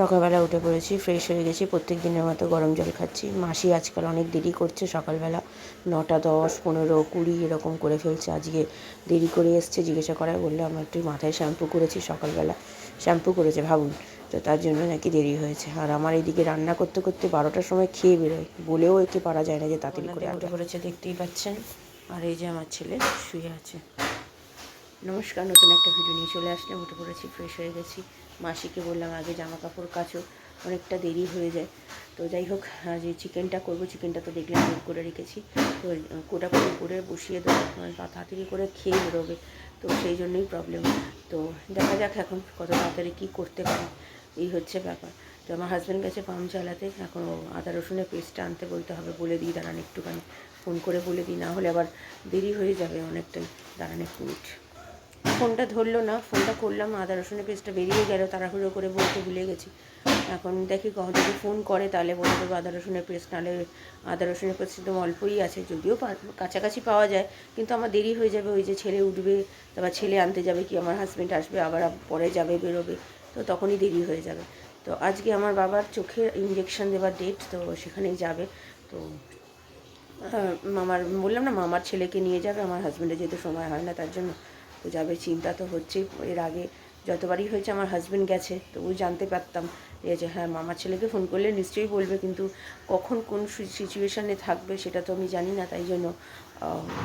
সকালবেলা উঠে পড়েছি ফ্রেশ হয়ে গেছি প্রত্যেক দিনের মতো গরম জল খাচ্ছি। মাসি আজকাল অনেক দেরি করছে সকালবেলা নটা দশ পনেরো কুড়ি এরকম করে ফেলছে। আজকে দেরি করে এসছে জিজ্ঞাসা করায় বলল আমার একটু মাথায় শ্যাম্পু করেছি সকালবেলা? শ্যাম্পু করেছে ভাবুন তো তার জন্য নাকি দেরি হয়েছে। আর আমার এইদিকে রান্না করতে করতে বারোটার সময় খেয়ে বেরোয় বলেও একে পারা যায় না যে তাড়াতাড়ি করে উঠে পড়েছে দেখতেই পাচ্ছেন। আর এই যে আমার ছেলে শুয়ে আছে। নমস্কার নতুন একটা ভিডিও নিয়ে চলে আসলাম উঠে পড়েছি ফ্রেশ হয়ে গেছি। মাসিকে বললাম, আগে জামা কাপড় কাচো, অনেকটা দেরি হয়ে যায়। তো যাই হোক যে চিকেনটা করব, চিকেনটা তো দেখলাম বের করে রেখেছি। তো কোটাকুটি করে বসিয়ে দেবো মানে তাড়াতাড়ি করে খেয়ে বেরোবে। তো সেই জন্যই প্রবলেম তো দেখা যাক এখন কত তাড়াতাড়ি কী করতে পারি। এই হচ্ছে ব্যাপার। তো আমার হাজব্যান্ড গেছে পাম্প চালাতে, এখন আদা রসুনের পেস্টটা আনতে বলতে হবে, বলে দিই দাঁড়ান একটুখানি। ফোন করে বলে দিই, না হলে আবার দেরি হয়ে যাবে অনেকটাই। দাঁড়ান এক মিনিট ফোনটা ধরলো না, ফোনটা করলাম, আদা রসুনের পেস্টটা বেরিয়ে গেল, তাড়াহুড়ো করে বলতে ভুলে গেছি। এখন দেখি কখন যদি ফোন করে তাহলে বলে দেবো আদা রসুনের পেস্ট, নাহলে আদা রসুনের পেস্ট একদম অল্পই আছে, যদিও কাছাকাছি পাওয়া যায়, কিন্তু আমার দেরি হয়ে যাবে, ওই যে ছেলে উঠবে, তারপর ছেলে আনতে যাবে কি, আমার হাজব্যান্ড আসবে, আবার পরে যাবে, বেরোবে, তো তখনই দেরি হয়ে যাবে। তো আজকে আমার বাবার চোখের ইঞ্জেকশন দেওয়ার ডেট তো সেখানেই যাবে, তো মামার, বললাম না মামার ছেলেকে নিয়ে যাবে, আমার হাজব্যান্ডের যেহেতু সময় হয় না, তার জন্য তো যাবে, চিন্তা তো হচ্ছেই। এর আগে যতবারই হয়েছে আমার হাজব্যান্ড গেছে তবু জানতে পারতাম। যে হ্যাঁ মামার ছেলেকে ফোন করলে নিশ্চয়ই বলবে, কিন্তু কখন কোন সিচুয়েশানে থাকবে সেটা তো আমি জানি না, তাই জন্য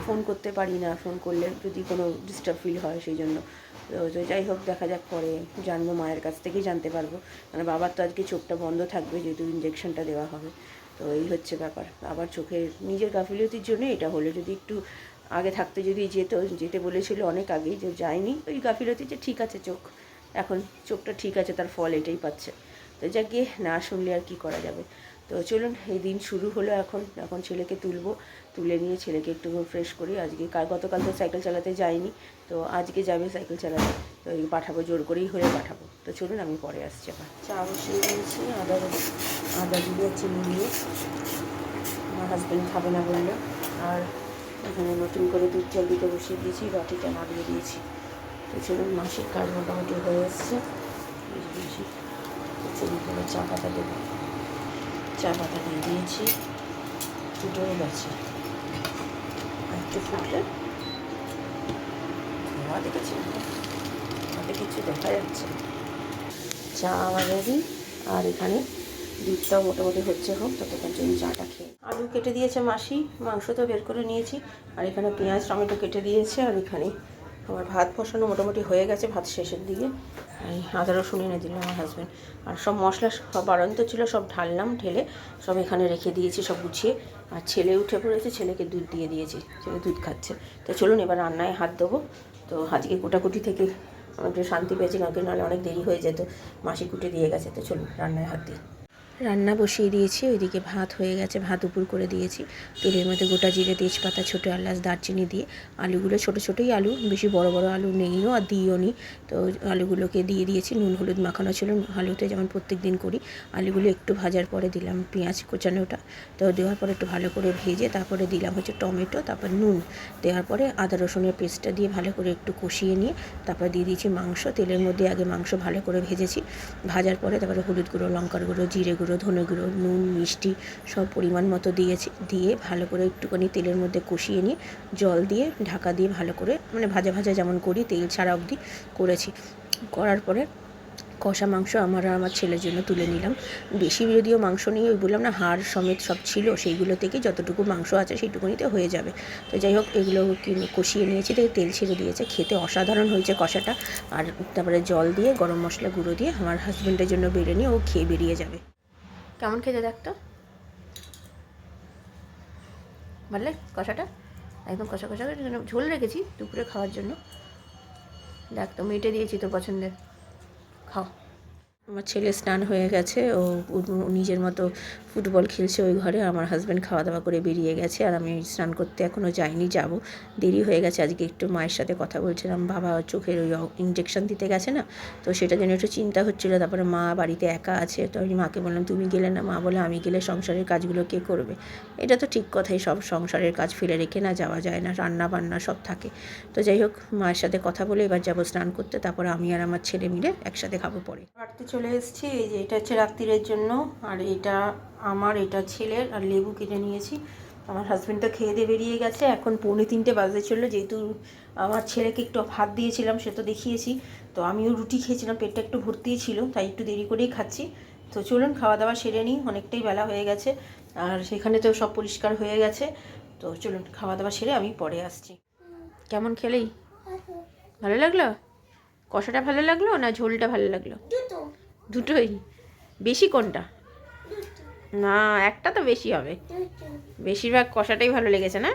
ফোন করতে পারি না। ফোন করলে যদি কোনো ডিস্টার্ব ফিল হয় সেই জন্য। তো তো যাই হোক, দেখা যাক পরে জানব, মায়ের কাছ থেকেই জানতে পারব। মানে বাবার তো আজকে চোখটা বন্ধ থাকবে, যেহেতু ইঞ্জেকশনটা দেওয়া হবে। তো এই হচ্ছে ব্যাপার। আবার চোখের নিজের গাফিলতির জন্য এটা হলে। যদি একটু আগে থাকতে যদি যেত, যেতে বলেছিল অনেক আগেই যে যায়নি। ওই গাফিলতি যে ঠিক আছে চোখ, এখন চোখটা ঠিক আছে, তার ফল এটাই পাচ্ছে। তো যাক গিয়ে, না শুনলে আর কি করা যাবে? তো চলুন, এই দিন শুরু হলো এখন। এখন ছেলেকে তুলবো। তুলে নিয়ে ছেলেকে একটু ফ্রেশ করি। আজকে কাল গতকাল তো সাইকেল চালাতে যাইনি। তো আজকে যাবে সাইকেল চালাতে। তো এই পাঠাবো, জোর করেই হয়ে পাঠাবো। তো চলুন, আমি পরে আসছি আবার। চা বসিয়ে দিয়েছি, আদা আদা দিয়ে চিনি দিয়ে। আমার হাজব্যান্ড খাবে না বলল। আর এখানে নতুন করে দুধ জল দিতে বসিয়ে দিয়েছি বাটিটা নাড়িয়ে দিয়েছি। চলুন মাসিক কাজ মোটামুটি হয়ে এসছে। চা পাতা দেবো। চা পাতা দিয়ে দিয়েছি। ফুটেও গেছে। একটু ফুটলে? দেখেছি হাতে কিছু দেখা যাচ্ছে চা আমার রেডি আর এখানে দুধটাও মোটামুটি হচ্ছে হোক, ততক্ষণ জন্য চাটা খেয়ে আলু কেটে দিয়েছে মাসি, মাংস তো বের করে নিয়েছি, আর এখানে পেঁয়াজ, টমেটো কেটে দিয়েছে, আর এখানে আমার ভাত বসানো মোটামুটি হয়ে গেছে ভাত শেষের দিকে। এই আদা, রসুন এনে দিল আমার হাজব্যান্ড আর সব মশলা সব বাড়ন্ত ছিল, সব ঢাললাম, ঢেলে সব এখানে রেখে দিয়েছি, সব গুছিয়ে। আর ছেলে উঠে পড়েছে, ছেলেকে দুধ দিয়ে দিয়েছি, ছেলে দুধ খাচ্ছে। তো চলুন এবার রান্নায় হাত দেবো তো আজকে কোটাকুটি থেকে আমি একটু শান্তি পেয়েছি কারণ কি নাহলে অনেক দেরি হয়ে যেত, মাসি কুটে দিয়ে গেছে, তো চলুন রান্নায় হাত দিই। রান্না বসিয়ে দিয়েছি, ওইদিকে ভাত হয়ে গেছে, ভাত উপর করে দিয়েছি। তেলের মধ্যে গোটা জিরে, তেজপাতা, ছোটো এলাচ, দারচিনি দিয়ে আলুগুলো, ছোটো ছোটোই আলু, বেশি বড় বড় আলু নেইও আর দিইও নি। তো আলুগুলোকে দিয়ে দিয়েছি, নুন, হলুদ মাখানো ছিল আলুতে যেমন প্রত্যেক দিন করি, আলুগুলো একটু ভাজার পরে দিলাম পেঁয়াজ কোচানোটা তো দেওয়ার পরে একটু ভালো করে ভেজে তারপরে দিলাম হচ্ছে টমেটো, তারপর নুন। দেওয়ার পরে আদা, রসুনের পেস্টটা দিয়ে ভালো করে একটু কষিয়ে নিয়ে তারপর দিয়ে দিয়েছি মাংস। তেলের মধ্যে আগে মাংস ভালো করে ভেজেছি, ভাজার পরে তারপরে হলুদ গুঁড়ো, লঙ্কার গুঁড়ো, জিরে গুঁড়ো ধনে গুঁড়ো, নুন, মিষ্টি সব পরিমাণ মতো দিয়েছি, দিয়ে ভালো করে একটুখানি তেলের মধ্যে কষিয়ে নিয়ে জল দিয়ে ঢাকা দিয়ে ভালো করে মানে ভাজা ভাজা যেমন করি, তেল ছাড়া অবধি করেছি। করার পরে কষা মাংস আমার আমার ছেলের জন্য তুলে নিলাম। বেশি যদিও মাংস নিয়ে ওই বললাম না হাড় সমেত সব ছিল, সেইগুলো থেকে যতটুকু মাংস আছে সেইটুকুনিতে হয়ে যাবে। তো যাই হোক, এগুলো কষিয়ে নিয়েছি দেখে তেল ছেড়ে দিয়েছে, খেতে অসাধারণ হয়েছে কষাটা। আর তারপরে জল দিয়ে, গরম মশলা গুঁড়ো দিয়ে আমার হাজব্যান্ডের জন্য বেড়ে নিয়ে ও খেয়ে বেরিয়ে যাবে। কেমন খেতে দেখতো? ভালো কষাটা? একদম কষা কষা করে ঝোল রেখেছি দুপুরে খাওয়ার জন্য। দেখ তো মেটে দিয়েছি তোর পছন্দের। খাও। আমার ছেলে স্নান হয়ে গেছে, ও নিজের মতো ফুটবল খেলছে ওই ঘরে, আমার হাজব্যান্ড খাওয়া দাওয়া করে বেরিয়ে গেছে, আর আমি স্নান করতে এখনও যাইনি, যাব। দেরি হয়ে গেছে, আজকে একটু মায়ের সাথে কথা বলছিলাম, বাবা চোখের ওই ইঞ্জেকশন দিতে গেছে না, তো সেটা জন্য একটু চিন্তা হচ্ছিল, তারপরে মা বাড়িতে একা আছে, তো আমি মাকে বললাম, তুমি গেলে না? মা বলে আমি গেলে সংসারের কাজগুলো কে করবে? এটা তো ঠিক কথাই, সব সংসারের কাজ ফেলে রেখে না যাওয়া যায় না রান্না বান্না সব থাকে। তো যাই হোক, মায়ের সাথে কথা বলে এবার যাব স্নান করতে, তারপর আমি আর আমার ছেলে মিলে একসাথে খাব পরে। চলে এসেছি, এই যে এটা হচ্ছে রাত্রিরের জন্য, আর এটা আমার, এটা ছেলের, আর লেবু কেটে নিয়েছি। আমার হাজব্যান্ড তো খেয়ে দিয়ে বেরিয়ে গেছে, এখন পৌনে তিনটে বাজে চলল, যেহেতু আমার ছেলেকে একটু ভাত দিয়েছিলাম, সে তো দেখিয়েছি। তো আমিও রুটি খেয়েছিলাম, পেটটা একটু ভর্তিই ছিল, তাই একটু দেরি করেই খাচ্ছি। তো চলুন খাওয়া দাওয়া সেরে নিই, অনেকটাই বেলা হয়ে গেছে, আর সেখানে তো সব পরিষ্কার হয়ে গেছে। তো চলুন খাওয়া দাওয়া সেরে আমি পরে আসছি। কেমন খেলেই ভালো লাগল? কষাটা ভালো লাগল না ঝোলটা ভালো লাগল? দুটোই। বেশি কোনটা? না, একটা তো বেশি হবে। বেশিরভাগ কষাটাই ভালো লেগেছে না?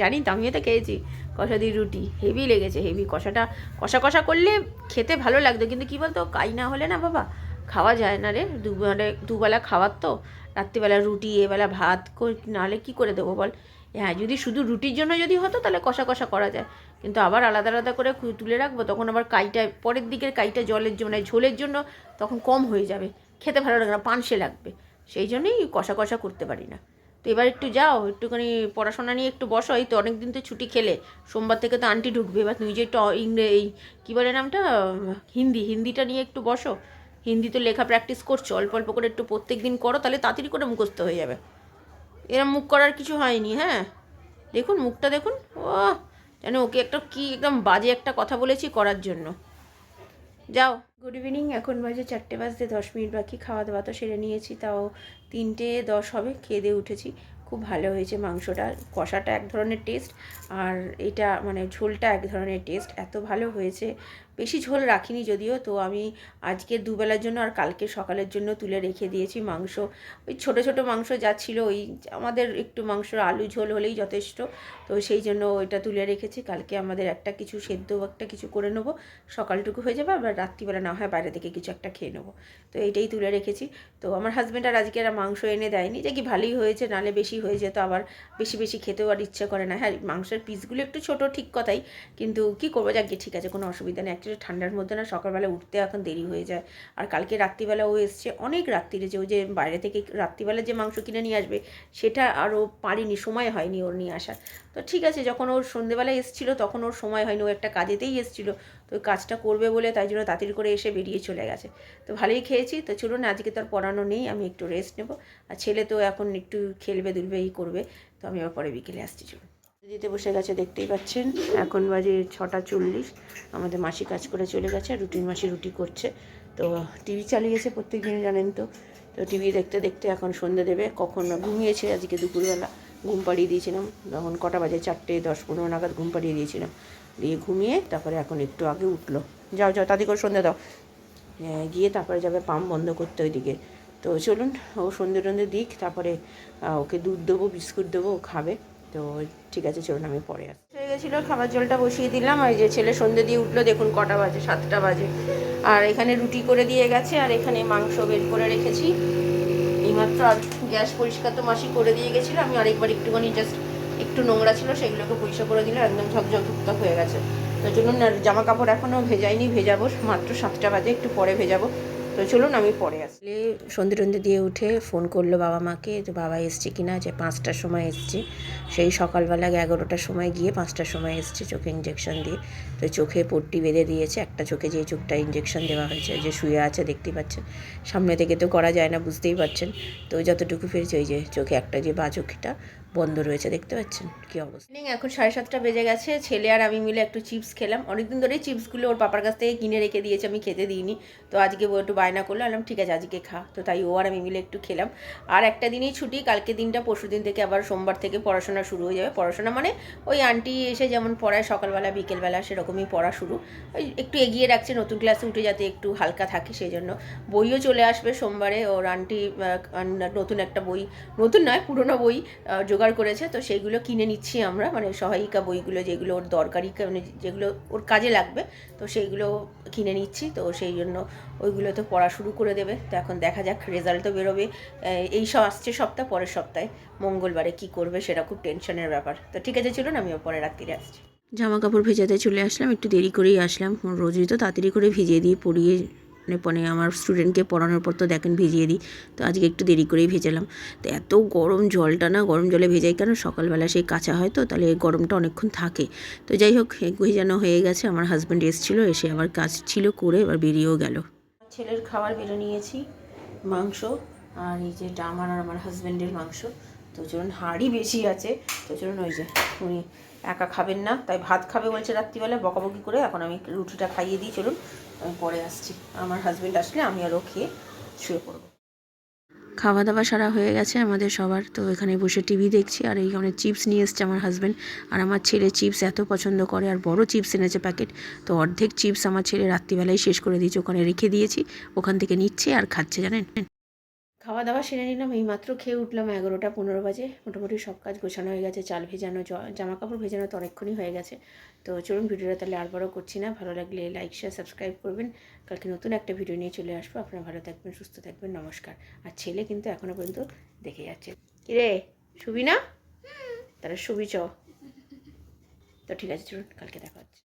জানি তো আমিও তো খেয়েছি। কষা দিয়ে রুটি, হেভি লেগেছে, হেভি। কষাটা, কষা কষা করলে খেতে ভালো লাগতো, কিন্তু কী বলতো, কাই না হলে না বাবা, খাওয়া যায় না রে। দুবেলা দুবেলা খাওয়ার তো রাত্রিবেলা রুটি, এবেলা ভাত নাহলে কী করে দেবো বল? হ্যাঁ যদি শুধু রুটির জন্য যদি হতো তাহলে কষা কষা করা যায়। কিন্তু আবার আলাদা আলাদা করে তুলে রাখব, তখন আবার কাইটা, পরের দিকের কাইটা জলের জন্য মানে ঝোলের জন্য তখন কম হয়ে যাবে। খেতে ভালো লাগবে না, পানসে লাগবে। সেই জন্যই কষা কষা করতে পারি না। তো এবার একটু যাও, একটুখানি পড়াশোনা নিয়ে একটু বসো। এই তো অনেক দিন তো ছুটি খেলে। সোমবার থেকে তো আন্টি ঢুকবে। এবার তুমি যে একটু ইংরে এই কী বলে নামটা? হিন্দি, হিন্দিটা নিয়ে একটু বসো। হিন্দি তো লেখা প্র্যাকটিস করছ, অল্প অল্প করে একটু প্রত্যেক দিন করো, তাহলে তাড়াতাড়ি করে মুখস্থ হয়ে যাবে। এরম মুখ করার কিছু হয়নি হ্যাঁ? দেখুন মুখটা দেখুন ও যেন ওকে একটা কি একদম বাজে একটা কথা বলেছি করার জন্য। যাও। গুড ইভিনিং এখন বাজে চারটে বাজতে দশ মিনিট বাকি, খাওয়া দাওয়া তো সেরে নিয়েছি, তাও তিনটে দশ হবে, খেয়ে দিয়ে উঠেছি। খুব ভালো হয়েছে মাংসটা, কষাটা এক ধরনের টেস্ট আর এটা মানে ঝোলটা এক ধরনের টেস্ট এত ভালো হয়েছে। বেশি ঝোল রাখিনি যদিও, তো আমি আজকে দুবেলার জন্য আর কালকে সকালের জন্য তুলে রেখে দিয়েছি মাংস। ওই ছোটো ছোটো মাংস যা ছিল, ওই আমাদের একটু মাংস আলু ঝোল হলেই যথেষ্ট। তো সেই জন্য ওইটা তুলে রেখেছি। কালকে আমাদের একটা কিছু সেদ্ধ একটা কিছু করে নেব। সকালটুকু হয়ে যাবে, আবার রাত্রিবেলা না হয় বাইরে থেকে কিছু একটা খেয়ে নেব। তো এইটাই তুলে রেখেছি। তো আমার হাজব্যান্ড আর আজকে আর মাংস এনে দেয়নি। যে কি ভালোই হয়েছে, নালে বেশি হয়ে যেত, আবার বেশি বেশি খেতেও আর ইচ্ছে করে না। হ্যাঁ মাংসের পিসগুলো একটু ছোট ঠিক কথাই, কিন্তু কি করব? যাক ঠিক আছে, কোনো অসুবিধা নেই। অ্যাকচুয়ালি ঠান্ডার মধ্যে না সকালবেলা উঠতে এখন দেরি হয়ে যায়। আর কালকে রাত্রিবেলা ও এসছে অনেক রাত্রিরে যে ও যে বাইরে থেকে রাত্রিবেলা যে মাংস কিনে নিয়ে আসবে, সেটা আরও পারিনি, সময় হয়নি ওর নিয়ে আসার। তো ঠিক আছে, যখন ওর সন্ধেবেলায় এসেছিল, তখন ওর সময় হয়নি, ও একটা কাজেতেই এসেছিল। তো ওই কাজটা করবে বলে তাই জন্য তাড়াতাড়ি করে এসে বেরিয়ে চলে গেছে। তো ভালোই খেয়েছি। তো চলুন, আজকে তো আর পড়ানো নেই, আমি একটু রেস্ট নেব। আর ছেলে তো এখন একটু খেলবে, দুলবে এই করবে। তো আমি আবার পরে বিকেলে আসছি, চলুন। দিতে বসে গেছে দেখতেই পাচ্ছেন। এখন বাজে ছটা চল্লিশ। আমাদের মাসি কাজ করে চলে গেছে রুটিন মাসি রুটি করছে। তো টিভি চালিয়েছে প্রত্যেক দিন জানেন তো। তো টিভি দেখতে দেখতে এখন সন্ধে দেবে কখন ঘুমিয়েছে আজকে দুপুরবেলা। ঘুম পাড়িয়ে দিয়েছিলাম তখন কটা বাজে? চারটে দশ পনেরো নাগাদ ঘুম পাড়িয়ে দিয়েছিলাম। দিয়ে ঘুমিয়ে তারপরে এখন একটু আগে উঠল। যাও যাও তাদের করে সন্ধে দাও। হ্যাঁ, গিয়ে তারপরে যাবে পাম্প বন্ধ করতে ওইদিকে। তো চলুন ও সন্ধে টন্ধে দিক তারপরে ওকে দুধ দেবো বিস্কুট দেবো ও খাবে। তো ঠিক আছে, চলুন আমি পরে আসি হয়ে গেছিল, খাবার জলটা বসিয়ে দিলাম, আর যে ছেলে সন্ধে দিয়ে উঠল, দেখুন কটা বাজে, সাতটা বাজে। আর এখানে রুটি করে দিয়ে গেছে, আর এখানে মাংস বের করে রেখেছি। এইমাত্র আর গ্যাস পরিষ্কার তো মাসি করে দিয়ে গেছিল, আমি আরেকবার একটুখানি জাস্ট একটু নোংরা ছিল, সেগুলোকে পরিষ্কার করে দিলে একদম ঝকঝক টুকটাক হয়ে গেছে। তো চলুন, আর জামা কাপড় এখনও ভেজাইনি, ভেজাবো, মাত্র সাতটা বাজে, একটু পরে ভেজাবো। তো চলুন আমি পরে আসলে সন্ধে টন্ধে দিয়ে উঠে ফোন করল বাবা মাকে যে বাবা এসছে কিনা, যে পাঁচটার সময় এসছে। সেই সকালবেলা এগারোটার সময় গিয়ে পাঁচটার সময় এসছে চোখে ইঞ্জেকশন দিয়ে। তো চোখে পট্টি বেঁধে দিয়েছে, একটা চোখে যে চোখটা ইঞ্জেকশন দেওয়া হয়েছে, যে শুয়ে আছে দেখতেই পাচ্ছেন। সামনে থেকে তো করা যায় না, বুঝতেই পারছেন। তো যতটুকু ফিরেছে ওই যে চোখে একটা যে বা চোখটা বন্ধ রয়েছে দেখতে পাচ্ছেন কি অবস্থা। এখন সাড়ে সাতটা বেজে গেছে ছেলে আর আমি মিলে একটু চিপস খেলাম। অনেকদিন ধরেই চিপসগুলো ওর পাপার কাছ থেকে কিনে রেখে দিয়েছে আমি খেতে দিইনি। তো আজকে একটু বায়না করল আলাম ঠিক আছে আজকে খা। তো তাই ও আর আমি মিলে একটু খেলাম। আর একটা দিনই ছুটি কালকে দিনটা পরশু দিন থেকে আবার সোমবার থেকে পড়াশোনা শুরু হয়ে যাবে। পড়াশোনা মানে ওই আন্টি এসে যেমন পড়ায় সকালবেলা বিকেলবেলা সেরকমই পড়া শুরু। ওই একটু এগিয়ে রাখছে নতুন ক্লাসে উঠে যাতে একটু হালকা থাকে সেই জন্য বইও চলে আসবে সোমবারে ওর আন্টি নতুন একটা বই নতুন নয় পুরনো বই আহ, জোগাড় করেছে, তো সেইগুলো কিনে নিচ্ছি আমরা। মানে সহায়িকা বইগুলো যেগুলো ওর দরকারি মানে যেগুলো ওর কাজে লাগবে, তো সেইগুলো কিনে নিচ্ছি। তো সেই জন্য ওইগুলো তো পড়া শুরু করে দেবে। তো এখন দেখা যাক রেজাল্ট তো বেরোবে। এই সব আসছে সপ্তাহ, পরের সপ্তাহে। মঙ্গলবারে কি করবে সেটা খুব টেনশনের ব্যাপার। তো ঠিক আছে, চলুন আমি পরে রাত্রিরে আসছি। জামা কাপড় ভেজাতে চলে আসলাম, একটু দেরি করেই আসলাম। রোজই তো তাড়াতাড়ি করে ভিজিয়ে দিয়ে পরিয়ে মানে আমার স্টুডেন্টকে পড়ানোর পর তো দেখেন ভিজিয়ে দিই। তো আজকে একটু দেরি করেই ভেজালাম। তো এত গরম জলটা না, গরম জলে ভেজাই কেন? সকালবেলা সেই কাঁচা হয় তো, তাহলে গরমটা অনেকক্ষণ থাকে। তো যাই হোক ভেজানো হয়ে গেছে, আমার হাজব্যান্ড এসেছিল, এসে আবার কাজ ছিল করে এবার বেরিয়েও গেল। ছেলের খাবার বেরো নিয়েছি, মাংস আর এই যে আমার আর আমার হাজব্যান্ডের মাংস। তো চলুন, হাঁড়ি বেশি আছে। তো চলুন ওই যে উনি একা খাবেন না, তাই ভাত খাবে বলছে রাত্রিবেলা বকাবকি করে। এখন আমি রুটিটা খাইয়ে দিই, চলুন। আমি পরে আসছি। আমার হাজব্যান্ড আসলে আমি আরও খেয়ে শুয়ে পড়ব। খাওয়া দাওয়া সারা হয়ে গেছে আমাদের সবার। তো এখানে বসে টিভি দেখছি আর এইখানে চিপস নিয়ে এসছে আমার হাজব্যান্ড আর আমার ছেলে চিপস এত পছন্দ করে আর বড় চিপস এনেছে প্যাকেট তো অর্ধেক চিপস আমার ছেলে রাত্রিবেলায় শেষ করে দিয়েছে। ওখানে রেখে দিয়েছি। ওখান থেকে নিচ্ছে আর খাচ্ছে, জানেন? খাওয়া দাওয়া সেরে নিলাম। এই মাত্র খেয়ে উঠলাম এগারোটা পনেরো বাজে। মোটামুটি সব কাজ গোছানো হয়ে গেছে। চাল ভেজানো জামা কাপড় ভেজানো তো অনেকক্ষণই হয়ে গেছে। তো চলুন ভিডিওটা তাহলে আর বড় করছি না। ভালো লাগলে লাইক শেয়ার সাবস্ক্রাইব করবেন। কালকে নতুন একটা ভিডিও নিয়ে চলে আসব। আপনারা ভালো থাকবেন সুস্থ থাকবেন। নমস্কার। আর ছেলে কিন্তু এখনও পর্যন্ত দেখে যাচ্ছে। কিরে শুবি না? তাহলে শুবি চ। তো ঠিক আছে চলুন কালকে দেখা হচ্ছে।